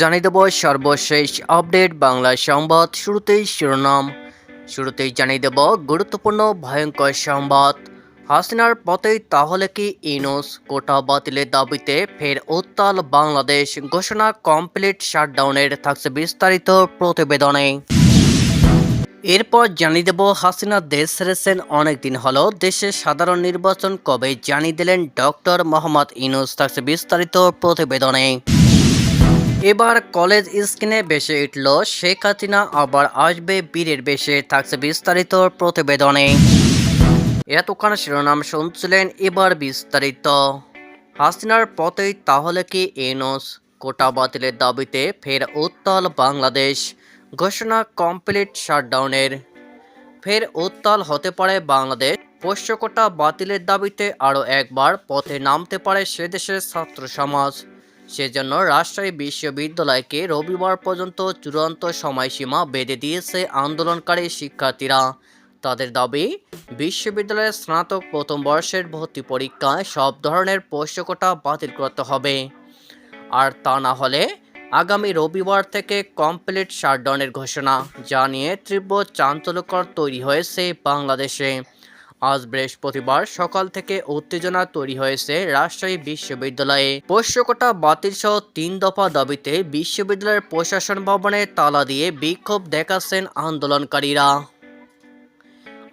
জানিয়ে দেব সর্বশেষ আপডেট বাংলা সংবাদ শুরুতেই শিরোনাম। শুরুতেই জানিয়ে দেব গুরুত্বপূর্ণ ভয়ঙ্কর সংবাদ। হাসিনার পথেই তাহলে কি ইনুস কোটা বাতিলের দাবিতে ফের উত্তাল বাংলাদেশ। ঘোষণা কমপ্লিট শাটডাউনের থাকছে বিস্তারিত প্রতিবেদনে। এরপর জানিয়ে দেব হাসিনা দেশ ছেড়েছেন অনেকদিন হলো। দেশে সাধারণ নির্বাচন কবে জানিয়ে দিলেন ডক্টর মোহাম্মদ ইনুস থাকছে বিস্তারিত প্রতিবেদনে। এবার কলেজ স্ক্রিনে বেশে উঠল শেখ হাসিনা, আবার আসবে বীরের বেশে, থাকছে বিস্তারিত প্রতিবেদনে। এতক্ষণ শিরোনাম শুনছিলেন এবার বিস্তারিত। হাসিনার পথেই তাহলে কি এনস কোটা বাতিলের দাবিতে ফের উত্তাল বাংলাদেশ, ঘোষণা কমপ্লিট শাটডাউনের ফের উত্তাল হতে পারে বাংলাদেশ পোষ্য কোটা বাতিলের দাবিতে আরও একবার পথে নামতে পারে সে দেশের ছাত্র সমাজ। সেজন্য রাজশাহী বিশ্ববিদ্যালয়কে রবিবার পর্যন্ত চূড়ান্ত সময়সীমা বেঁধে দিয়েছে আন্দোলনকারী শিক্ষার্থীরা। তাদের দাবি, বিশ্ববিদ্যালয়ের স্নাতক প্রথম বর্ষের ভর্তি পরীক্ষায় সব ধরনের পোষ্যকোটা বাতিল করতে হবে। আর তা না হলে আগামী রবিবার থেকে কমপ্লিট শাটডাউনের ঘোষণা, যা নিয়ে তীব্র চাঞ্চল্যকর তৈরি হয়েছে বাংলাদেশে। আজ বৃহস্পতিবার সকাল থেকে উত্তেজনা তৈরি হয়েছে রাজশাহী বিশ্ববিদ্যালয়ে। পোষ্যকোটা বাতিল সহ তিন দফা দাবিতে বিশ্ববিদ্যালয়ের প্রশাসন ভবনে তালা দিয়ে বিক্ষোভ দেখাচ্ছেন আন্দোলনকারীরা।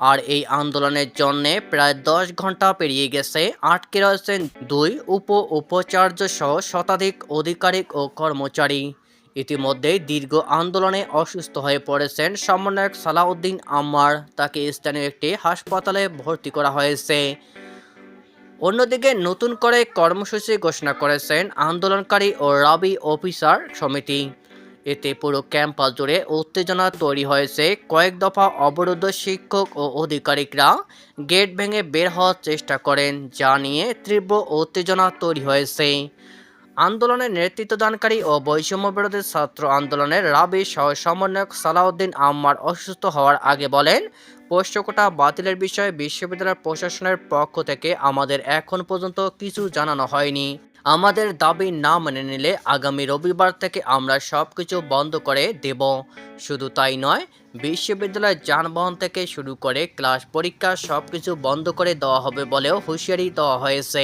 আর এই আন্দোলনের জন্যে প্রায় দশ ঘণ্টা পেরিয়ে গেছে, আটকে রয়েছেন দুই উপ উপাচার্য সহ শতাধিক আধিকারিক ও কর্মচারী। ইতিমধ্যেই দীর্ঘ আন্দোলনে অসুস্থ হয়ে পড়েছেন সমন্বয়ক সালাউদ্দিন আম্মার। তাকে স্থানীয় একটি হাসপাতালে ভর্তি করা হয়েছে। অন্যদিকে নতুন করে কর্মসূচি ঘোষণা করেছেন আন্দোলনকারী ও রাবি অফিসার সমিতি। এতে পুরো ক্যাম্পাস জুড়ে উত্তেজনা তৈরি হয়েছে। কয়েক দফা অবরুদ্ধ শিক্ষক ও আধিকারিকরা গেট ভেঙে বের হওয়ার চেষ্টা করেন, যা নিয়ে তীব্র উত্তেজনা তৈরি হয়েছে। আন্দোলনের নেতৃত্বদানকারী ও বৈষম্য বিরোধী ছাত্র আন্দোলনের রাবি সহ সমন্বয়ক সালাউদ্দিন আম্মার অসুস্থ হওয়ার আগে বলেন, পোষ্যকোটা বাতিলের বিষয়ে বিশ্ববিদ্যালয় প্রশাসনের পক্ষ থেকে আমাদের এখন পর্যন্ত কিছু জানানো হয়নি। আমাদের দাবি না মেনে নিলে আগামী রবিবার থেকে আমরা সব কিছু বন্ধ করে দেব। শুধু তাই নয় বিশ্ববিদ্যালয়ের যানবাহন থেকে শুরু করে ক্লাস পরীক্ষা সব কিছু বন্ধ করে দেওয়া হবে বলেও হুঁশিয়ারি দেওয়া হয়েছে।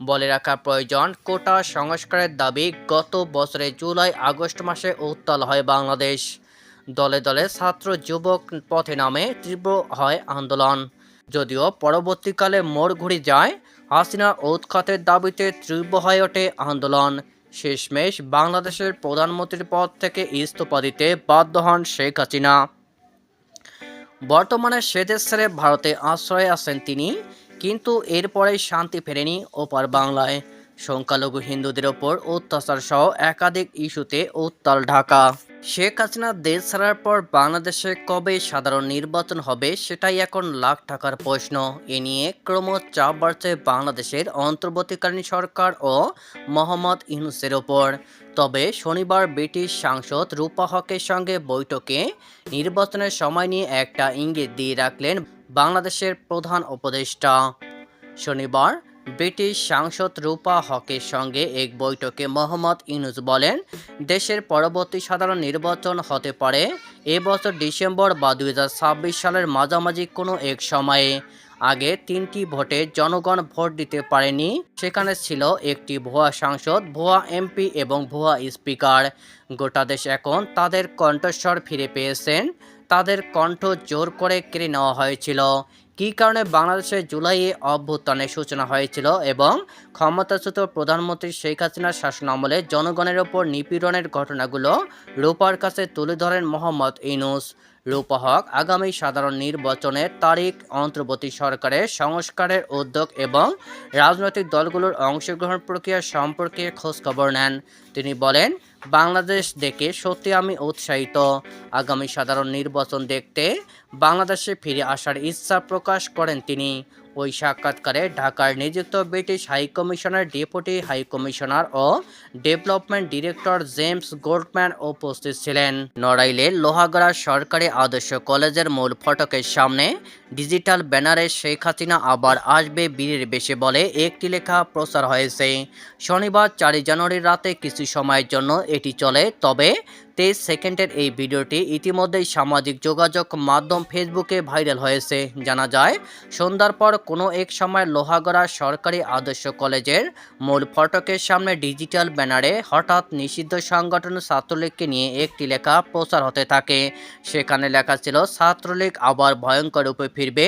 বলে রাখা প্রয়োজন। কোটা সংস্কারের দাবি গত বছরের জুলাই, আগস্ট মাসে উত্তাল হয় বাংলাদেশ। দলে দলে ছাত্র যুবক পথে নামে তীব্র হয় আন্দোলন। যদিও পরবর্তীকালে মোড় ঘুরে যায়, হাসিনা উৎখাতের দাবিতে তীব্র হয়ে ওঠে আন্দোলন। শেষমেশ বাংলাদেশের প্রধানমন্ত্রীর পদ থেকে ইস্তফা দিতে বাধ্য হন শেখ হাসিনা। বর্তমানে সেদেশ ছেড়ে ভারতে আশ্রয়ে আছেন তিনি। কিন্তু এরপরে শান্তি ফেরেনি ওপার বাংলায়। সংখ্যালঘু হিন্দুদের ওপর অত্যাচার সহ একাধিক ইস্যুতে উত্তাল ঢাকা। শেখ হাসিনা দেশ ছাড়ার পর বাংলাদেশে কবে সাধারণ নির্বাচন হবে সেটাই এখন লাখ টাকার প্রশ্ন। এ নিয়ে ক্রমশ চাপ বাড়ছে বাংলাদেশের অন্তর্বর্তীকালীন সরকার ও মোহাম্মদ ইউনুসের ওপর। তবে শনিবার ব্রিটিশ সাংসদ রূপা হকের সঙ্গে বৈঠকে নির্বাচনের সময় নিয়ে একটা ইঙ্গিত দিয়ে রাখলেন বাংলাদেশের প্রধান উপদেষ্টা। শনিবার ব্রিটিশ সাংসদ রূপা হকের সঙ্গে এক বৈঠকে মোহাম্মদ ইউনুস বলেন, দেশের পরবর্তী সাধারণ নির্বাচন হতে পারে। এবছর ডিসেম্বর বা দুই সালের মাঝামাঝি কোনো এক সময়ে। আগে তিনটি ভোটে জনগণ ভোট দিতে পারেনি। সেখানে ছিল একটি ভুয়া সাংসদ, ভুয়া এমপি এবং ভুয়া স্পিকার। গোটা দেশ এখন তাদের কণ্ঠস্বর ফিরে পেয়েছেন। তাদের কণ্ঠ জোর করে কেড়ে নেওয়া হয়েছিল। কী কারণে বাংলাদেশে জুলাইয়ে অভ্যুত্থানের সূচনা হয়েছিল এবং ক্ষমতাচ্যুত প্রধানমন্ত্রী শেখ হাসিনার শাসনামলে জনগণের ওপর নিপীড়নের ঘটনাগুলো রূপার কাছে তুলে ধরেন মোহাম্মদ ইনুস রূপা হক আগামী সাধারণ নির্বাচনের তারিখ, অন্তর্বর্তী সরকারের সংস্কারের উদ্যোগ এবং রাজনৈতিক দলগুলোর অংশগ্রহণ প্রক্রিয়া সম্পর্কে খোঁজখবর নেন। তিনি বলেন বাংলাদেশ দেখে সত্যি আমি উৎসাহিত। আগামী সাধারণ নির্বাচন দেখতে বাংলাদেশে ফিরে আসার ইচ্ছা প্রকাশ করেন তিনি। ওই সাক্ষাৎকারে ঢাকার নিযুক্ত British high commissioner deputy high commissioner ও ডেভেলপমেন্ট ডিরেক্টর জেমস গোল্ডম্যান উপস্থিত ছিলেন। নড়াইলের লোহাগড়া সরকারি আদর্শ কলেজের মূল ফটকের সামনে ডিজিটাল ব্যানারে শেখ হাসিনা আবার আসবে বীরের বেশে বলে একটি লেখা প্রচার হয়েছে। শনিবার চারই জানুয়ারির রাতে কিছু সময়ের জন্য এটি চলে, তবে তেইশ সেকেন্ডের এই ভিডিওটি ইতিমধ্যেই সামাজিক যোগাযোগ মাধ্যম ফেসবুকে ভাইরাল হয়েছে। জানা যায়, সন্ধ্যার পর কোনো এক সময় লোহাগড়া সরকারি আদর্শ কলেজের মূল ফটকের সামনে ডিজিটাল ব্যানারে হঠাৎ নিষিদ্ধ সংগঠন ছাত্রলীগকে নিয়ে একটি লেখা প্রচার হতে থাকে। সেখানে লেখা ছিল, ছাত্রলীগ আবার ভয়ঙ্কর রূপে ফিরবে।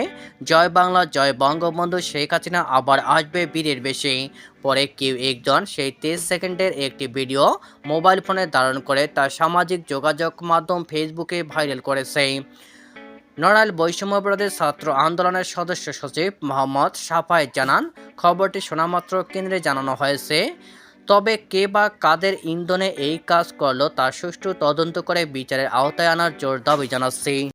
জয় বাংলা, জয় বঙ্গবন্ধু, শেখ হাসিনা আবার আসবে বীরের বেশি। পরে কেউ একজন সেই তেইশ সেকেন্ডের একটি ভিডিও মোবাইল ফোনে ধারণ করে তার সামাজিক যোগাযোগ মাধ্যম ফেসবুকে ভাইরাল করেছে। নড়াইল বৈষম্যবিরোধী ছাত্র আন্দোলনের সদস্য সচিব মোহাম্মদ সাফায়েত জানান, খবরটি শোনামাত্র কেন্দ্রে জানানো হয়েছে। তবে কে বা কাদের ইন্ধনে এই কাজ করল তার সুষ্ঠু তদন্ত করে বিচারের আওতায় আনার জোর দাবি জানাচ্ছি।